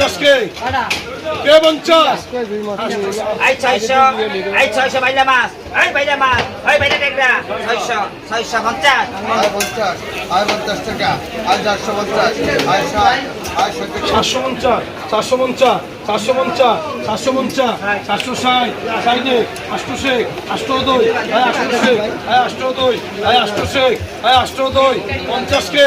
পঞ্চাশ কে কে পঞ্চাশ? এই ছয়শো এই ছয়শো বাইলা মাছ এই বাইলা মাছ এই বাইলা টেকরা। ছয়শো ছয়শো পঞ্চাশ। পঞ্চাশ আর পঞ্চাশ টাকা আর চারশো পঞ্চাশ আর ষাট চারশো পঞ্চাশ চারশো পঞ্চাশ চারশো পঞ্চাশ চারশো পঞ্চাশ চারশো ষাট ষাট এক আষ্ট পঞ্চাশ কে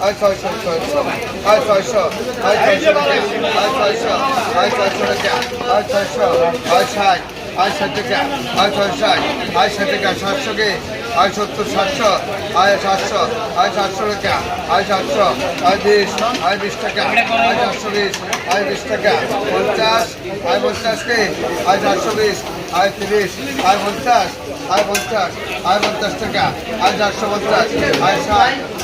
আয় ছয়শো ছয়শো আয় ছয়শো আয় ছয়শো আয় ছয়শো আয় ছয়শো টাকা আয় ছয়শো আয় ষাট আয় ষাট টাকা আয় ছয় ষাট আয় ষাট টাকা সাতশো কে আয় সত্তর সাতশো আয় সাতশো আয় সাতশো টাকা আয় সাতশো আয় বিশ আয় বিশ টাকা আয় চারশো বিশ আয় বিশ টাকা পঞ্চাশ আয় পঞ্চাশ কে আয় চারশো বিশ আয় তিরিশ আয় পঞ্চাশ আয় পঞ্চাশ আয় পঞ্চাশ টাকা আয় চারশো পঞ্চাশ আয় ষাট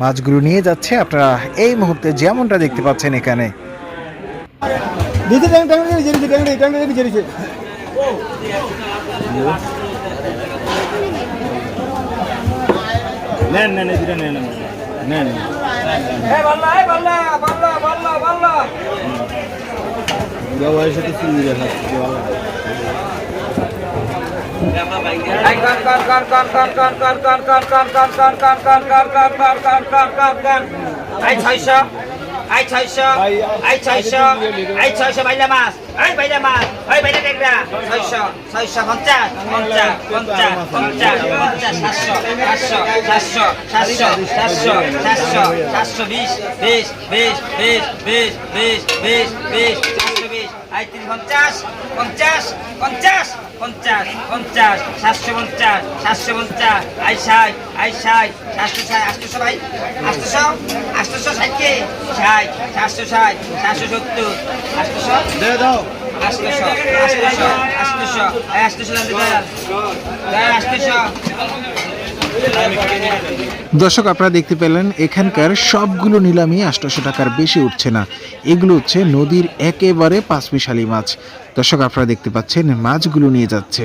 মাছগুলো নিয়ে যাচ্ছে। আপনারা এই মুহূর্তে যেমনটা দেখতে পাচ্ছেন এখানে। নেন নেন এদিকে নেন নেন নেন। আই ছয়শো আই ছয়শো আই ছয়শো আই ছয়শো বাইলা মাছ আই বাইলা মাছ আই বাইলা টেকরা ছয়শো ছয়শো পঞ্চাশ পঞ্চাশ পঞ্চাশ পঞ্চাশ পঞ্চাশ সাতশো সাতশো সাতশো সাতশো সাতশো সাতশো বিশ বিশ বিশ বিশ বিশ বিশ বিশ বিশ সাতশো বিশ তিন পঞ্চাশ পঞ্চাশ পঞ্চাশ পঞ্চাশ পঞ্চাশ সাতশো পঞ্চাশ সাতশো পঞ্চাশ আই ষাট আই ষাট সাতশো ষাট আটশোশো ভাই আটশোশো আটশোশো ষাট কে ষাট সাতশো ষাট সাতশো সত্তর আটশোশো আটশোশো আটশোশো আটশোশো আটশোশো আটশোশো দর্শক, আপনারা দেখতে পেলেন, এখানকার সবগুলো নিলামই আষ্টশো টাকার বেশি উঠছে না। এগুলো হচ্ছে নদীর একেবারে পাঁচমিশালি মাছ। দর্শক, আপনারা দেখতে পাচ্ছেন, মাছগুলো নিয়ে যাচ্ছে।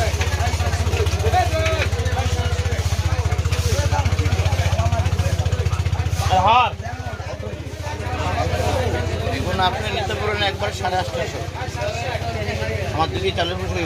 এখন আপনি নিতে পারেন একবার সাড়ে আটশোশো আমার দিকে চালের বসে